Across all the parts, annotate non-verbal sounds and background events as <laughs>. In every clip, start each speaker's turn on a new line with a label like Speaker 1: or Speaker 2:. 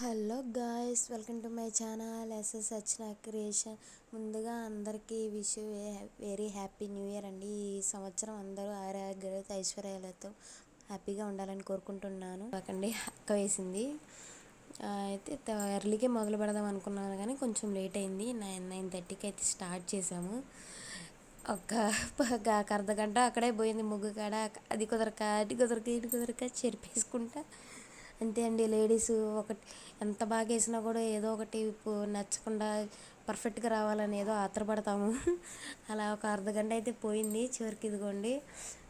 Speaker 1: Hello guys welcome to my channel S S Sachina. ముందుగా అందరికీ wish very happy new year అండి. ఈ సంవత్సరం అందరూ ఆరోగ్యాలతో ఐశ్వర్యాలతో హ్యాపీగా ఉండాలని కోరుకుంటున్నాను. నాకండి అక్క వేసింది. అయితే త- ఎర్లీకే మొదలు పెడదాం అనుకున్నాను కానీ కొంచెం లేట్ అయింది. నైన్ నైన్ థర్టీకి అయితే స్టార్ట్ చేసాము ఒక ఒక అర్ధ గంట అక్కడే పోయింది ముగ్గు కాడ. అది కుదరక అటు కుదరక ఇటు కుదరక చెరిపేసుకుంటా అంతే అండి. లేడీస్ ఒకటి ఎంత బాగా వేసినా కూడా ఏదో ఒకటి నచ్చకుండా పర్ఫెక్ట్గా రావాలని ఏదో ఆత్రపడతాము. <laughs> అలా ఒక అర్ధగంట అయితే పోయింది. చివరికి ఇదిగోండి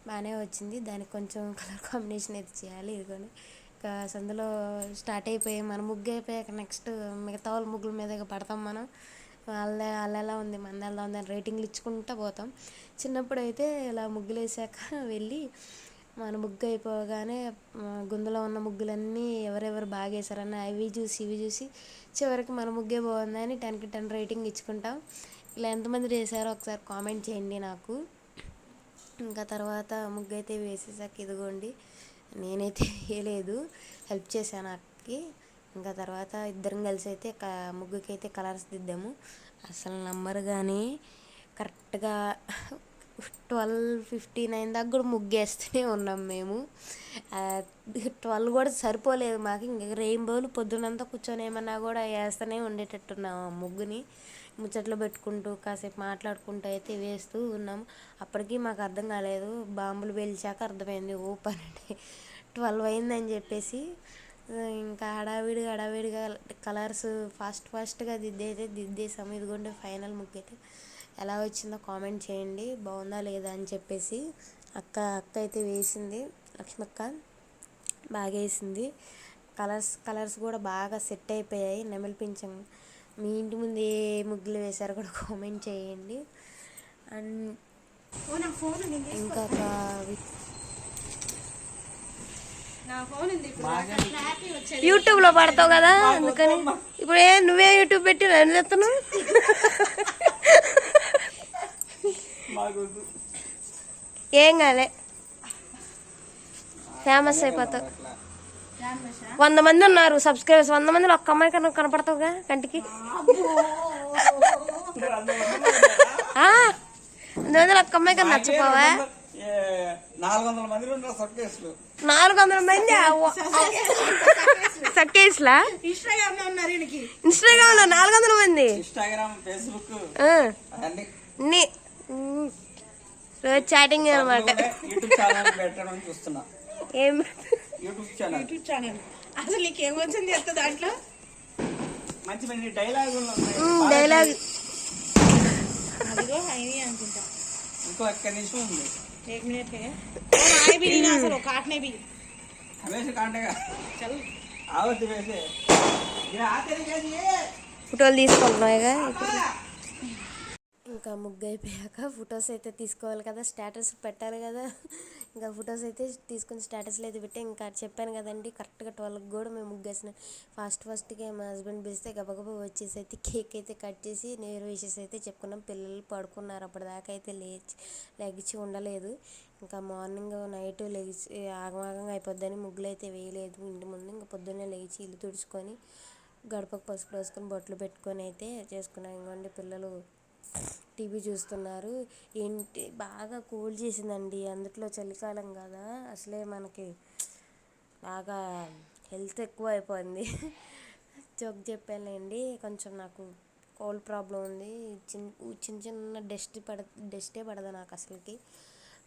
Speaker 1: బాగానే వచ్చింది. దానికి కొంచెం కలర్ కాంబినేషన్ అయితే చేయాలి. ఇదిగోండి. ఇంకా సందులో స్టార్ట్ అయిపోయి మన ముగ్గు అయిపోయాక నెక్స్ట్ మిగతా వాళ్ళ ముగ్గుల మీద పడతాం మనం. వాళ్ళ వాళ్ళ ఎలా ఉంది మన ఎలా ఉంది అని రేటింగ్లు ఇచ్చుకుంటూ పోతాం. చిన్నప్పుడు అయితే ఇలా ముగ్గులు వేసాక వెళ్ళి మన ముగ్గు అయిపోగానే ఆ, గుందులో ఉన్న ముగ్గులన్నీ ఎవరెవరు బాగా వేసారని అవి చూసి ఇవి చూసి చివరికి మన ముగ్గే బాగుందని టెన్కి టెన్ రేటింగ్ ఇచ్చుకుంటాం. ఇలా ఎంతమంది వేసారో ఒకసారి కామెంట్ చేయండి నాకు. ఇంకా తర్వాత ముగ్గు అయితే వేసేసాక ఇదిగోండి నేనైతే వేయలేదు హెల్ప్ చేశాను అక్కకి. ఇంకా తర్వాత ఇద్దరం కలిసి అయితే క ముగ్గుకి అయితే కలర్స్ దిద్దాము. అసలు నమ్మరు కానీ కరెక్ట్గా ట్వెల్వ్ ఫిఫ్టీ నైన్ దాకా కూడా ముగ్గేస్తూనే ఉన్నాం మేము. ట్వెల్వ్ కూడా సరిపోలేదు మాకు. ఇంకా రెయిన్బోలు పొద్దునంతా కూర్చొని ఏమన్నా కూడా వేస్తూనే ఉండేటట్టున్నాం ఆ ముగ్గుని. ముచ్చట్లు పెట్టుకుంటూ కాసేపు మాట్లాడుకుంటూ అయితే వేస్తూ ఉన్నాము అప్పటికి మాకు అర్థం కాలేదు. బాంబులు పేల్చాక అర్థమైంది ఓ పన్నెండు ట్వెల్వ్ అయిందని చెప్పేసి ఇంకా హడావిడిగా హడావిడిగా కలర్స్ ఫాస్ట్ ఫాస్ట్గా దిద్దైతే దిద్దేసాము. ఇదిగోండి ఫైనల్ ముగ్గు అయితే ఎలా వచ్చిందో కామెంట్ చేయండి. బాగుందా లేదా అని చెప్పేసి అక్క అక్క అయితే వేసింది. లక్ష్మక్క బాగా వేసింది. కలర్స్ కలర్స్ కూడా బాగా సెట్ అయిపోయాయి. నెమలి పింఛం మీ ఇంటి ముందు ఏ ముగ్గులు వేశారో కూడా కామెంట్ చేయండి. అండ్
Speaker 2: ఓ నా ఫోన్ ఉంది ఇంకే.
Speaker 1: యూట్యూబ్లో పడతావు కదా అందుకని ఇప్పుడు ఏ నువ్వే యూట్యూబ్ పెట్టి నన్ను చెప్తున్నావు <laughs> ఏం కాలే. ఫేమస్ అయిపోతావు. వంద మంది ఉన్నారు సబ్స్క్రైబర్స్ వంద మందిలో ఒక్క అమ్మాయి కన్నా కనపడతావుగా కంటికి? ఒక్క అమ్మాయి కన్నా నచ్చపోవా?
Speaker 3: నాలుగు వందల మంది ఉన్నారు సర్కేసులు?
Speaker 1: నాలుగు వందల మంది సక్కేస్లా
Speaker 2: ఇన్స్టాగ్రామ్లో ఉన్నారు ఈయనకి.
Speaker 1: ఇన్స్టాగ్రామ్లో నాలుగు వందల మంది?
Speaker 3: ఇన్స్టాగ్రామ్ ఫేస్బుక్
Speaker 1: రోజు చాటింగ్ అనమాట
Speaker 3: యూట్యూబ్ ఛానల్ పెట్టడం చూస్తున్నా
Speaker 1: ఏం
Speaker 3: యూట్యూబ్ ఛానల్
Speaker 2: యూట్యూబ్ ఛానల్ అసలు నీకు ఏమొచ్చింది ఎంత దాంట్లో
Speaker 3: మంచి మంచి డైలాగులు ఉన్నాయి
Speaker 1: ఉమ్, డైలాగ్
Speaker 2: అదిగో హైవీ అనుకుంటా
Speaker 3: ఇంకో ఒక్క నిమిషం ఉంది
Speaker 2: एक मिनट है और आए भी नहीं ना सर वो काटने भी
Speaker 3: హమేష్ కాంటగా
Speaker 2: चल
Speaker 3: ఆవతి వేసే ये आते नहीं कैसी है
Speaker 1: ఫోటోలు తీసుకుంటున్నాయిగా ఇంకా ముగ్గు అయిపోయాక ఫొటోస్ అయితే తీసుకోవాలి కదా స్టేటస్ పెట్టాలి కదా. ఇంకా ఫొటోస్ అయితే తీసుకుని స్టేటస్లో అయితే పెట్టి. ఇంకా చెప్పాను కదండి కరెక్ట్గా ట్వెల్వ్కి కూడా మేము ముగ్గేసిన. ఫాస్ట్ ఫాస్ట్గా మా హస్బెండ్ పిలిస్తే గబగబా వచ్చేసి అయితే కేక్ అయితే కట్ చేసి నేను వేసేసి అయితే చెప్పుకున్నాం. పిల్లలు పడుకున్నారు అప్పటిదాకా అయితే లేచి లెగిచి ఉండలేదు. ఇంకా మార్నింగ్ నైట్ లెగిచి ఆగమాగంగా అయిపోద్దని ముగ్గులు అయితే వేయలేదు. ఇంటి ముందు ఇంకా పొద్దున్నే లేచి ఇల్లు తుడుచుకొని గడపకు పసుపు రోసుకొని బొట్లు పెట్టుకొని అయితే చేసుకున్నాం. ఇంకోండి పిల్లలు టీవీ చూస్తున్నారు. ఏంటి? బాగా కూల్ చేసిందండి. అందుట్లో చలికాలం కదా. అసలే మనకి బాగా హెల్త్ ఎక్కువ అయిపోయింది జోక్ చెప్పానులేండి. కొంచెం నాకు కోల్డ్ ప్రాబ్లం ఉంది. చిన్న చిన్న చిన్న డస్ట్ పడ డస్టే పడదు నాకు అసలుకి.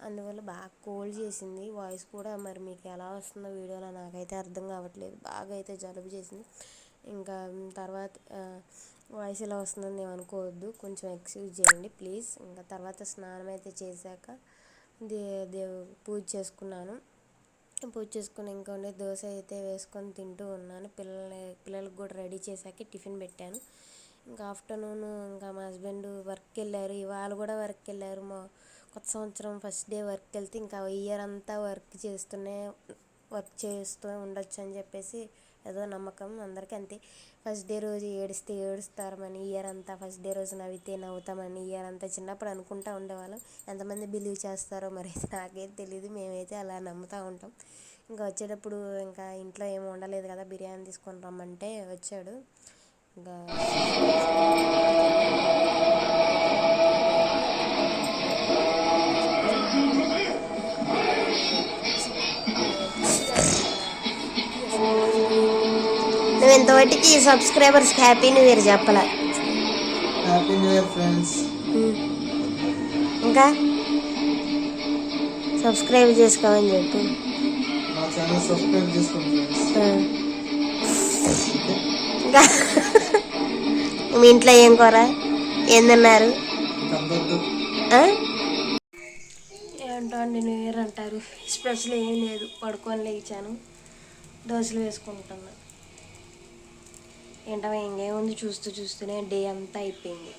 Speaker 1: అందువల్ల బాగా కోల్డ్ చేసింది. వాయిస్ కూడా మరి మీకు ఎలా వస్తుందో వీడియోలో నాకైతే అర్థం కావట్లేదు. బాగా అయితే జలుబు చేసింది. ఇంకా తర్వాత వాయిస్ ఇలా వస్తుందని నేను అనుకోవద్దు కొంచెం ఎక్స్క్యూజ్ చేయండి ప్లీజ్ ఇంకా తర్వాత స్నానం అయితే చేశాక దే దేవు పూజ చేసుకున్నాను. పూజ చేసుకుని ఇంకా ఉండే దోశ అయితే వేసుకొని తింటూ ఉన్నాను. పిల్లల పిల్లలకు కూడా రెడీ చేశాక టిఫిన్ పెట్టాను. ఇంకా ఆఫ్టర్నూన్ ఇంకా మా హస్బెండ్ వర్క్కి వెళ్ళారు ఇవాళ కూడా వర్క్కి వెళ్ళారు మా కొత్త సంవత్సరం ఫస్ట్ డే వర్క్కి వెళ్తే ఇంకా ఇయర్ అంతా వర్క్ చేస్తూనే వర్క్ చేస్తూ ఉండొచ్చు అని చెప్పేసి ఏదో నమ్మకం అందరికీ అంతే. ఫస్ట్ డే రోజు ఏడిస్తే ఏడుస్తారమని ఇయర్ అంతా ఫస్ట్ డే రోజు నవ్వితే నవ్వుతామని ఇయర్ అంతా చిన్నప్పుడు అనుకుంటా ఉండేవాళ్ళం. ఎంతమంది బిలీవ్ చేస్తారో మరి అయితే <laughs> నాకేం తెలియదు మేమైతే అలా నమ్ముతూ ఉంటాం. ఇంకా వచ్చేటప్పుడు ఇంకా ఇంట్లో ఏమి ఉండలేదు కదా బిర్యానీ తీసుకొని రమ్మంటే వచ్చాడు. ఇంకా ఇంతవరకు సబ్స్క్రైబర్స్కి హ్యాపీ న్యూ ఇయర్ చెప్పలే.
Speaker 3: హ్యాపీ న్యూ ఇయర్ ఫ్రెండ్స్
Speaker 1: ఇంకా? సబ్స్క్రైబ్ చేసుకోమని చెప్పు.
Speaker 3: మా ఛానల్ సబ్స్క్రైబ్ చేసుకోండి ఫ్రెండ్స్
Speaker 1: ఆ. ఇంకా? మీ ఇంట్లో ఏం కూర? ఏం తిన్నారు?
Speaker 3: కందొద్దు
Speaker 1: ఆ? ఏంటో అండి న్యూ ఇయర్ అంటారు. స్పెషల్ ఏం లేదు. పడుకొని లేచాను. దోశలు వేసుకుంటున్నా. ఏంటో ఇంకేముంది చూస్తూ చూస్తూనే డే అంతా అయిపోయింది.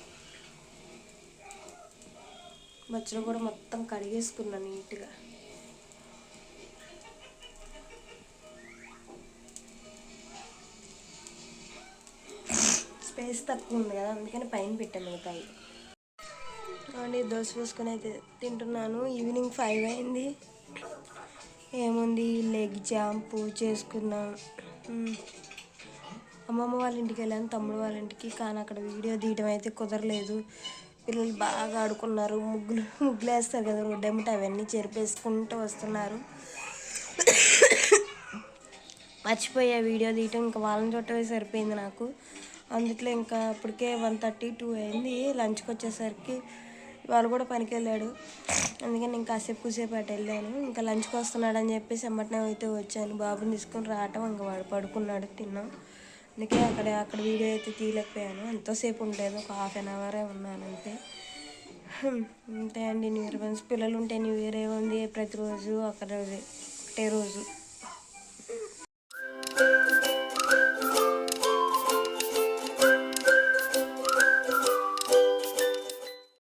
Speaker 1: బచ్చలు కూడా మొత్తం కడిగేసుకున్నాను నీట్గా. స్పేస్ తక్కువ ఉంది కదా అందుకని పైన పెట్టాను మిగతాయి అండి దోశ వేసుకొని అయితే తింటున్నాను. ఈవినింగ్ ఫైవ్ అయింది. ఏముంది లెగ్ జాంపు చేసుకున్నాం. అమ్మమ్మ వాళ్ళ ఇంటికి వెళ్ళాను తమ్ముడు వాళ్ళ ఇంటికి. కానీ అక్కడ వీడియో తీయడం అయితే కుదరలేదు. పిల్లలు బాగా ఆడుకున్నారు. ముగ్గులు ముగ్గులు వేస్తారు కదా రోడ్డు అవన్నీ చెరిపేసుకుంటూ వస్తున్నారు. మర్చిపోయా వీడియో తీయటం ఇంకా వాళ్ళని చూడటమే సరిపోయింది నాకు. అందుట్లో ఇంకా అప్పటికే వన్ థర్టీ టూ అయింది. లంచ్కి వచ్చేసరికి వాళ్ళు కూడా పనికి వెళ్ళాడు. అందుకని ఇంకా కాసేపు కూసేపు అటు వెళ్ళాను. ఇంకా లంచ్కి వస్తున్నాడు అని చెప్పేసి ఎమ్మటనే అయితే వచ్చాను. బాబుని తీసుకొని రావటం ఇంకా వాడు పడుకున్నాడు తిన్నాం. అందుకే అక్కడ అక్కడ వీడియో అయితే తీయలేకపోయాను. ఎంతోసేపు ఉండలేదు ఒక హాఫ్ అన్ అవరే ఉన్నాను అంతే అంతే అండి. న్యూ ఇయర్ వన్స్ పిల్లలు ఉంటే న్యూ ఇయర్ ఏముంది ప్రతిరోజు ఒక రోజే ఒకటే రోజు.